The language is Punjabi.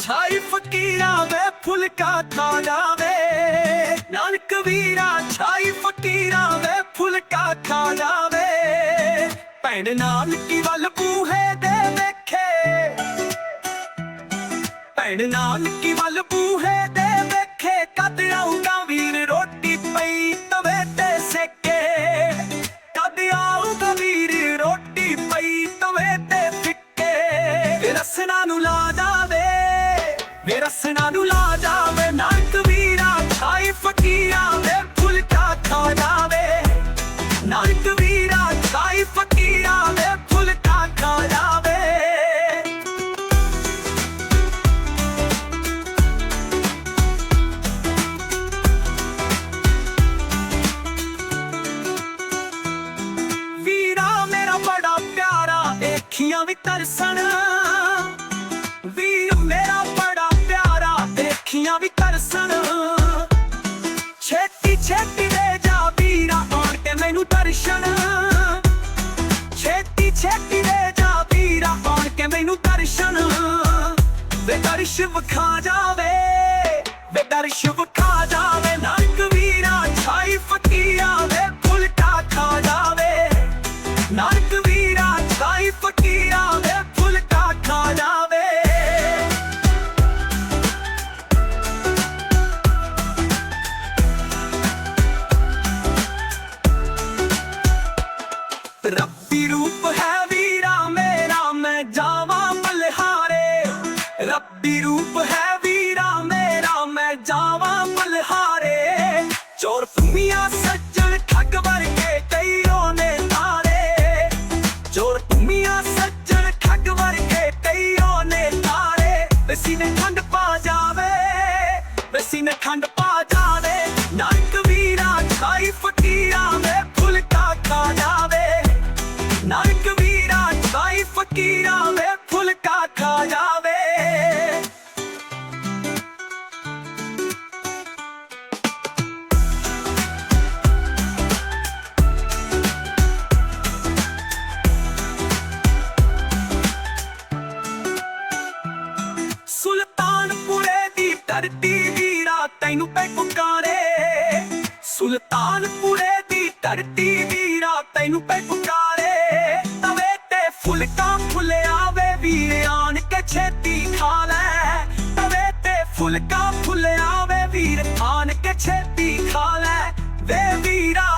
ਛਾਈ ਫਕੀਰਾਂ ਵੇ, ਫੁਲਕਾ ਖਾ ਜਾਵੇ ਨਾਨਕ ਵੀਰਾ ਛਾਈ ਫਕੀਰਾਂ ਵੇ, ਫੁਲਕਾ ਖਾ ਜਾਵੇ ਭੈਣ ਨਾਨਕੀ ਵੱਲ ਬੂਹੇ ਦੇ ਵੇਖੇ। ਭੈਣ ਨਾਨਕੀ ਵੱਲ ਬੂਹੇ ਦੇ ਵੇਖੇ। ਕਦ ਆਊਗਾ ਵੇ ਰਸਨਾ ਨੂੰ ਲਾ ਜਾਵੇ, ਨਾਨਕ ਵੀਰਾ ਛਾਈ ਫਕੀਰਾਂ ਵੇ ਫੁਲਕਾ ਖਾ ਜਾਵੇ। ਨਾਨਕ ਵੀਰਾ ਛਾਈ ਫਕੀਰਾਂ ਵੇ ਫੁਲਕਾ ਖਾ ਜਾਵੇ। ਵੀਰਾ ਮੇਰਾ ਬੜਾ ਪਿਆਰਾ ਦੇਖੀਆਂ ਵੀ ਤਰਸਣ। ਵੀਰ ਮੇਰਾ ਦੇਖੀਆਂ ਵੀ ਤਰਸਣ। ਛੇਤੀ ਛੇਤੀ ਦੇ ਜਾ ਵੀਰਾ, ਆਣ ਕੇ ਮੈਨੂੰ ਦਰਸ਼ਨ। ਛੇਤੀ ਛੇਤੀ ਦੇ ਜਾ ਵੀਰਾ, ਆਣ ਕੇ ਮੈਨੂੰ ਦਰਸ਼ਨ। ਵੇ ਦਰਸ਼ ਵਿਖਾ ਜਾਵੇ, ਵੇ ਦਰਸ਼ ਵਿਖਾ ਰੱਬੀ ਰੂਪ ਹੈ ਵੀਰਾ ਮੇਰਾ, ਮੈਂ ਜਾਵਾਂ ਮਲਹਾਰੇ। ਰੱਬੀ ਰੂਪ ਹੈ ਵੀਰਾ ਮੇਰਾ, ਮੈਂ ਜਾਵਾਂ ਮਲਹਾਰੇ। ਚੋਰ ਤੁਮੀਆਂ ਸੱਜਣ ਠੱਗ ਵਰਗੇ ਕਈਓ ਰੋਨੇ ਤਾਰੇ। ਚੋਰ ਤੁਮੀਆਂ ਸੱਜਣ ਠੱਗ ਵਰਗੇ ਕਈ ਰੋਨੇ ਤਾਰੇ। ਵਸੀ ਨੇ ਠੰਡ ਪਾ ਜਾਵੇ, ਵਸੀ ਨੇ ਠੰਡ ਪਾ ਜਾਵੇ। ਧਰਤੀ ਵੀਰਾ ਤੈਨੂੰ ਪੈ ਪੁਕਾਰੇ। ਸੁਲਤਾਨਪੁਰੇ ਦੀ ਧਰਤੀ ਵੀਰਾ ਤੈਨੂੰ ਪੈ ਪੁਕਾਰੇ। ਤਵੇ ਤੇ ਫੁਲਕਾ ਫੁੱਲਿਆ ਵੇ ਵੀਰ, ਆਣ ਕੇ ਛੇਤੀ ਖਾ ਲੈ। ਤਵੇ ਤੇ ਫੁਲਕਾ ਫੁੱਲਿਆ ਵੇ ਵੀਰ, ਆਣ ਕੇ ਛੇਤੀ ਖਾ ਲੈ। ਵੇ ਵੀਰਾ